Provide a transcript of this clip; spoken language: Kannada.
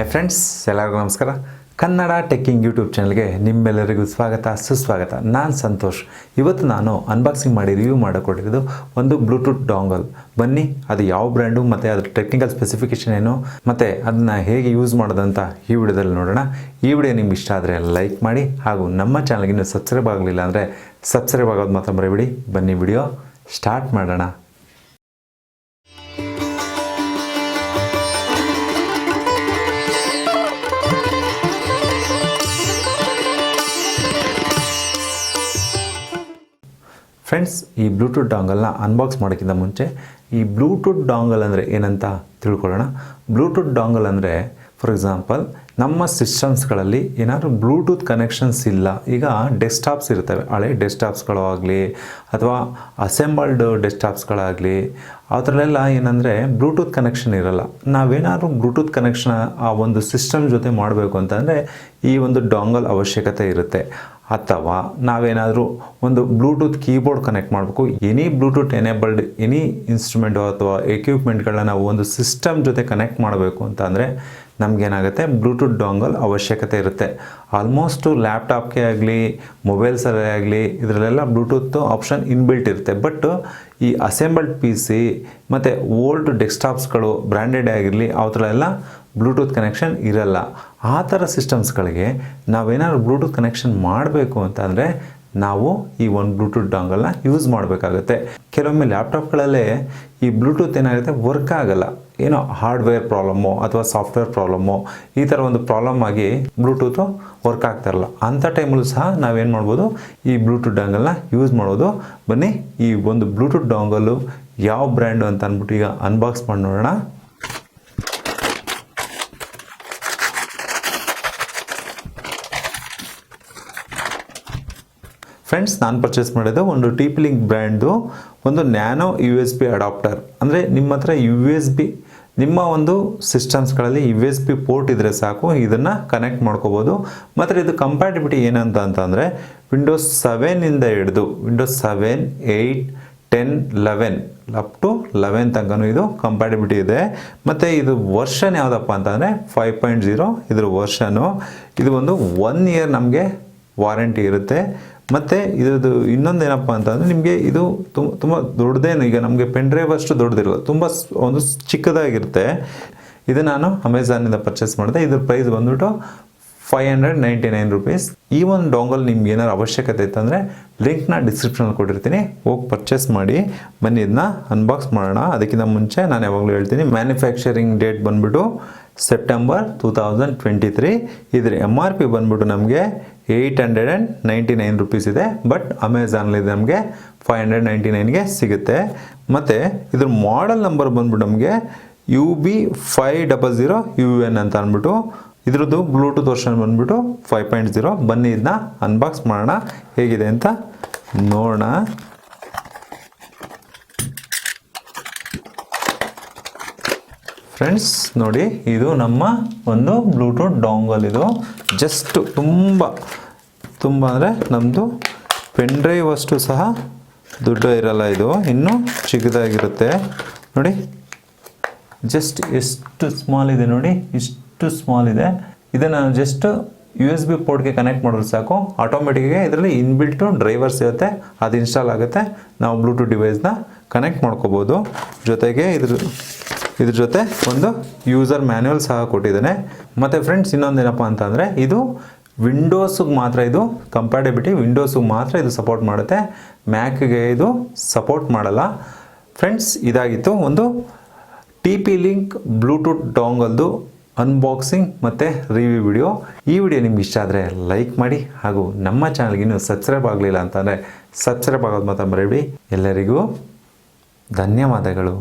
ಹಾಯ್ ಫ್ರೆಂಡ್ಸ್ ಎಲ್ಲರಿಗೂ ನಮಸ್ಕಾರ. ಕನ್ನಡ ಟೆಕ್ಕಿಂಗ್ ಯೂಟ್ಯೂಬ್ ಚಾನಲ್ಗೆ ನಿಮ್ಮೆಲ್ಲರಿಗೂ ಸ್ವಾಗತ, ಸುಸ್ವಾಗತ. ನಾನು ಸಂತೋಷ್. ಇವತ್ತು ನಾನು ಅನ್ಬಾಕ್ಸಿಂಗ್ ಮಾಡಿ ರಿವ್ಯೂ ಮಾಡಿಕೊಟ್ಟಿರೋದು ಒಂದು ಬ್ಲೂಟೂತ್ ಡಾಂಗಲ್ ಬನ್ನಿ, ಅದು ಯಾವ ಬ್ರ್ಯಾಂಡು ಮತ್ತು ಅದ್ರ ಟೆಕ್ನಿಕಲ್ ಸ್ಪೆಸಿಫಿಕೇಷನ್ ಏನು, ಮತ್ತು ಅದನ್ನು ಹೇಗೆ ಯೂಸ್ ಮಾಡೋದಂತ ಈ ವಿಡಿಯೋದಲ್ಲಿ ನೋಡೋಣ. ಈ ವಿಡಿಯೋ ನಿಮ್ಗೆ ಇಷ್ಟ ಆದರೆ ಲೈಕ್ ಮಾಡಿ, ಹಾಗೂ ನಮ್ಮ ಚಾನಲ್ಗೆ ಇನ್ನೂ ಸಬ್ಸ್ಕ್ರೈಬ್ ಆಗಲಿಲ್ಲ ಅಂದರೆ ಸಬ್ಸ್ಕ್ರೈಬ್ ಆಗೋದು ಮಾತ್ರ ಮರಿಬಿಡಿ. ಬನ್ನಿ ವಿಡಿಯೋ ಸ್ಟಾರ್ಟ್ ಮಾಡೋಣ. ಫ್ರೆಂಡ್ಸ್, ಈ ಬ್ಲೂಟೂತ್ ಡಾಂಗಲ್ನ ಅನ್ಬಾಕ್ಸ್ ಮಾಡೋಕ್ಕಿಂತ ಮುಂಚೆ, ಈ ಬ್ಲೂಟೂತ್ ಡಾಂಗಲ್ ಅಂದರೆ ಏನಂತ ತಿಳ್ಕೊಳ್ಳೋಣ. ಬ್ಲೂಟೂತ್ ಡಾಂಗಲ್ ಅಂದರೆ ಫಾರ್ ಎಕ್ಸಾಂಪಲ್ ನಮ್ಮ ಸಿಸ್ಟಮ್ಸ್ಗಳಲ್ಲಿ ಏನಾದರೂ ಬ್ಲೂಟೂತ್ ಕನೆಕ್ಷನ್ಸ್ ಇಲ್ಲ. ಈಗ ಡೆಸ್ಕ್ಟಾಪ್ಸ್ ಇರ್ತವೆ ಹಳೆ ಡೆಸ್ಕ್ಟಾಪ್ಸ್ಗಳು ಆಗಲಿ ಅಥವಾ ಅಸೆಂಬಲ್ಡ್ ಡೆಸ್ಕ್ಟಾಪ್ಸ್ಗಳಾಗಲಿ ಆ ಥರಲೆಲ್ಲ ಏನಂದರೆ ಬ್ಲೂಟೂತ್ ಕನೆಕ್ಷನ್ ಇರಲ್ಲ. ನಾವೇನಾದ್ರೂ ಬ್ಲೂಟೂತ್ ಕನೆಕ್ಷನ್ ಆ ಒಂದು ಸಿಸ್ಟಮ್ ಜೊತೆ ಮಾಡಬೇಕು ಅಂತಂದರೆ ಈ ಒಂದು ಡಾಂಗಲ್ ಅವಶ್ಯಕತೆ ಇರುತ್ತೆ. ಅಥವಾ ನಾವೇನಾದರೂ ಒಂದು ಬ್ಲೂಟೂತ್ ಕೀಬೋರ್ಡ್ ಕನೆಕ್ಟ್ ಮಾಡಬೇಕು, any Bluetooth enabled any instrument ಅಥವಾ ಎಕ್ವಿಪ್ಮೆಂಟ್ಗಳನ್ನ ನಾವು ಒಂದು ಸಿಸ್ಟಮ್ ಜೊತೆ ಕನೆಕ್ಟ್ ಮಾಡಬೇಕು ಅಂತ ಅಂದರೆ ನಮಗೇನಾಗುತ್ತೆ, ಬ್ಲೂಟೂತ್ ಡಾಂಗಲ್ ಅವಶ್ಯಕತೆ ಇರುತ್ತೆ. ಆಲ್ಮೋಸ್ಟು ಲ್ಯಾಪ್ಟಾಪ್ಗೆ ಆಗಲಿ ಮೊಬೈಲ್ಸಲ್ಲೇ ಆಗಲಿ, ಇದರಲ್ಲೆಲ್ಲ ಬ್ಲೂಟೂತ್ ಆಪ್ಷನ್ ಇನ್ಬಿಲ್ಟ್ ಇರುತ್ತೆ. ಬಟ್ ಈ ಅಸೆಂಬಲ್ಡ್ ಪಿ ಸಿ ಮತ್ತು ಓಲ್ಡ್ ಡೆಸ್ಕ್ಟಾಪ್ಸ್ಗಳು ಬ್ರ್ಯಾಂಡೆಡ್ ಆಗಿರಲಿ ಅವತ್ತರೆಲ್ಲ ಬ್ಲೂಟೂತ್ ಕನೆಕ್ಷನ್ ಇರಲ್ಲ. ಆ ಥರ ಸಿಸ್ಟಮ್ಸ್ಗಳಿಗೆ ನಾವೇನಾದ್ರು ಬ್ಲೂಟೂತ್ ಕನೆಕ್ಷನ್ ಮಾಡಬೇಕು ಅಂತಂದರೆ ನಾವು ಈ ಒಂದು ಬ್ಲೂಟೂತ್ ಡಾಂಗಲ್ನ ಯೂಸ್ ಮಾಡಬೇಕಾಗುತ್ತೆ. ಕೆಲವೊಮ್ಮೆ ಲ್ಯಾಪ್ಟಾಪ್ಗಳಲ್ಲೇ ಈ ಬ್ಲೂಟೂತ್ ಏನಾಗುತ್ತೆ ವರ್ಕ್ ಆಗಲ್ಲ. ಏನೋ ಹಾರ್ಡ್ವೇರ್ ಪ್ರಾಬ್ಲಮ್ಮು ಅಥವಾ ಸಾಫ್ಟ್ವೇರ್ ಪ್ರಾಬ್ಲಮ್ಮು ಈ ಥರ ಒಂದು ಪ್ರಾಬ್ಲಮ್ ಆಗಿ ಬ್ಲೂಟೂತು ವರ್ಕ್ ಆಗ್ತಾ ಇರಲ್ಲ. ಅಂಥ ಟೈಮಲ್ಲೂ ಸಹ ನಾವೇನು ಮಾಡ್ಬೋದು? ಈ ಬ್ಲೂಟೂತ್ ಡಾಂಗಲ್ನ ಯೂಸ್ ಮಾಡೋದು ಬನ್ನಿ ಈ ಒಂದು ಬ್ಲೂಟೂತ್ ಡಾಂಗಲ್ಲು ಯಾವ ಬ್ರ್ಯಾಂಡು ಅಂತ ಅಂದ್ಬಿಟ್ಟು ಈಗ ಅನ್ಬಾಕ್ಸ್ ಮಾಡಿ ನೋಡೋಣ ಫ್ರೆಂಡ್ಸ್ ನಾನು ಪರ್ಚೇಸ್ ಮಾಡಿದ್ದು ಒಂದು ಟೀಪ್ಲಿಂಗ್ ಬ್ರ್ಯಾಂಡ್ದು ಒಂದು nano U S B adapter ಅಂದರೆ ನಿಮ್ಮ ಹತ್ರ ಯು ಎಸ್ ಬಿ ನಿಮ್ಮ ಒಂದು ಸಿಸ್ಟಮ್ಸ್ಗಳಲ್ಲಿ ಯು ಎಸ್ ಬಿ ಪೋರ್ಟ್ ಇದ್ದರೆ ಸಾಕು, ಇದನ್ನು ಕನೆಕ್ಟ್ ಮಾಡ್ಕೋಬೋದು. ಮತ್ತು ಇದು ಕಂಪ್ಯಾಟಿಬಿಟಿ ಏನಂತ ಅಂತಂದರೆ ವಿಂಡೋಸ್ ಸೆವೆನಿಂದ ಹಿಡಿದು Windows seven eight ten eleven up to eleven ತನಕನೂ ಇದು ಕಂಪ್ಯಾಟಿಬಿಟಿ ಇದೆ. ಮತ್ತು ಇದು ವರ್ಷನ್ ಯಾವುದಪ್ಪ ಅಂತಂದರೆ ಫೈವ್ ಪಾಯಿಂಟ್ ಜೀರೋ ಇದ್ರ ವರ್ಷನು ಇದು ಒಂದು ಒನ್ ಇಯರ್ ನಮಗೆ ವಾರಂಟಿ ಇರುತ್ತೆ. ಮತ್ತು ಇದು ಇನ್ನೊಂದು ಏನಪ್ಪ ಅಂತಂದರೆ ನಿಮಗೆ ಇದು ತುಂಬ ತುಂಬ ದೊಡ್ಡದೇನು ಈಗ ನಮಗೆ ಪೆನ್ ಡ್ರೈವ್ ಅಷ್ಟು ದೊಡ್ಡದಿರಲ್ಲ ತುಂಬ ಒಂದು ಚಿಕ್ಕದಾಗಿರುತ್ತೆ. ಇದು ನಾನು ಅಮೆಝಾನಿಂದ ಪರ್ಚೇಸ್ ಮಾಡಿದೆ. ಇದ್ರ ಪ್ರೈಸ್ ಬಂದ್ಬಿಟ್ಟು five hundred ninety nine rupees ಈ ಒಂದು ಡಾಂಗಲ್ ನಿಮ್ಗೆ ಏನಾದ್ರು ಅವಶ್ಯಕತೆ ಇತ್ತಂದರೆ ಲಿಂಕ್ನ ಡಿಸ್ಕ್ರಿಪ್ಷನಲ್ಲಿ ಕೊಟ್ಟಿರ್ತೀನಿ. ಹೋಗಿ ಪರ್ಚೇಸ್ ಮಾಡಿ. ಬನ್ನಿ ಇದನ್ನ ಅನ್ಬಾಕ್ಸ್ ಮಾಡೋಣ. ಅದಕ್ಕಿಂತ ಮುಂಚೆ ನಾನು ಯಾವಾಗಲೂ ಹೇಳ್ತೀನಿ ಮ್ಯಾನುಫ್ಯಾಕ್ಚರಿಂಗ್ ಡೇಟ್ ಬಂದ್ಬಿಟ್ಟು September two thousand twenty three ಇದ್ರ ಎಂ ಆರ್ ಪಿ ಬಂದ್ಬಿಟ್ಟು ನಮಗೆ eight hundred and ninety nine rupees ಇದೆ ಬಟ್ ಅಮೆಝಾನಲ್ಲಿ ನಮಗೆ ಫೈವ್ ಹಂಡ್ರೆಡ್ ನೈಂಟಿ ನೈನ್ಗೆ ಸಿಗುತ್ತೆ. ಮತ್ತು ಇದ್ರ ಮಾಡೆಲ್ ನಂಬರ್ ಬಂದ್ಬಿಟ್ಟು ನಮಗೆ U B five double zero U N ಅಂತ ಅಂದ್ಬಿಟ್ಟು, ಇದ್ರದ್ದು ಬ್ಲೂಟೂತ್ ವರ್ಷನ್ ಬಂದ್ಬಿಟ್ಟು ಫೈವ್ ಪಾಯಿಂಟ್ ಜೀರೋ ಬನ್ನಿ ಇದನ್ನ ಅನ್ಬಾಕ್ಸ್ ಮಾಡೋಣ. ಹೇಗಿದೆ ಅಂತ ನೋಡೋಣ. ಫ್ರೆಂಡ್ಸ್ ನೋಡಿ, ಇದು ನಮ್ಮ ಒಂದು ಬ್ಲೂಟೂತ್ ಡಾಂಗಲ್ ಇದು. ಜಸ್ಟ್ ತುಂಬ ತುಂಬ ಅಂದರೆ ನಮ್ಮದು ಪೆನ್ ಡ್ರೈವ್ ಅಷ್ಟು ಸಹ ದುಡ್ಡು ಇರಲ್ಲ ಇದು. ಇನ್ನೂ ಚಿಕ್ಕದಾಗಿರುತ್ತೆ. ನೋಡಿ ಜಸ್ಟ್ ಎಷ್ಟು ಸ್ಮಾಲ್ ಇದೆ ನೋಡಿ, ಇಷ್ಟು ಸ್ಮಾಲ್ ಇದೆ. ಇದನ್ನು ಜಸ್ಟ್ ಯು ಎಸ್ ಬಿ ಪೋರ್ಟ್ಗೆ ಕನೆಕ್ಟ್ ಮಾಡಿದ್ರೆ ಸಾಕು. ಆಟೋಮೆಟಿಕ್ಗೆ ಇದರಲ್ಲಿ ಇನ್ಬಿಲ್ಟು ಡ್ರೈವರ್ಸ್ ಇರುತ್ತೆ ಅದು ಇನ್ಸ್ಟಾಲ್ ಆಗುತ್ತೆ. ನಾವು ಬ್ಲೂಟೂತ್ ಡಿವೈಸ್ನ ಕನೆಕ್ಟ್ ಮಾಡ್ಕೋಬೋದು. ಜೊತೆಗೆ ಇದ್ರ ಇದ್ರ ಜೊತೆ ಒಂದು ಯೂಸರ್ ಮ್ಯಾನ್ಯುವಲ್ ಸಹ ಕೊಟ್ಟಿದ್ದಾನೆ. ಮತ್ತು ಫ್ರೆಂಡ್ಸ್ ಇನ್ನೊಂದೇನಪ್ಪ ಅಂತಂದರೆ, ಇದು ವಿಂಡೋಸಿಗೆ ಮಾತ್ರ ಇದು ಕಂಪ್ಯಾಟಿಬಿಟಿ ವಿಂಡೋಸಿಗೆ ಮಾತ್ರ ಇದು ಸಪೋರ್ಟ್ ಮಾಡುತ್ತೆ. ಮ್ಯಾಕ್ಗೆ ಇದು ಸಪೋರ್ಟ್ ಮಾಡಲ್ಲ. ಫ್ರೆಂಡ್ಸ್ ಇದಾಗಿತ್ತು ಒಂದು ಟಿ ಪಿ ಲಿಂಕ್ ಬ್ಲೂಟೂತ್ ಡಾಂಗಲ್ದು ಅನ್ಬಾಕ್ಸಿಂಗ್ ಮತ್ತು ರಿವ್ಯೂ ವಿಡಿಯೋ ಈ ವಿಡಿಯೋ ನಿಮ್ಗೆ ಇಷ್ಟ ಆದರೆ ಲೈಕ್ ಮಾಡಿ ಹಾಗೂ ನಮ್ಮ ಚಾನಲ್ಗೆ ಇನ್ನೂ ಸಬ್ಸ್ಕ್ರೈಬ್ ಆಗಲಿಲ್ಲ ಅಂತಂದರೆ ಸಬ್ಸ್ಕ್ರೈಬ್ ಆಗೋದು ಮಾತ್ರ ಮರಿಬೇಡಿ. ಎಲ್ಲರಿಗೂ ಧನ್ಯವಾದಗಳು.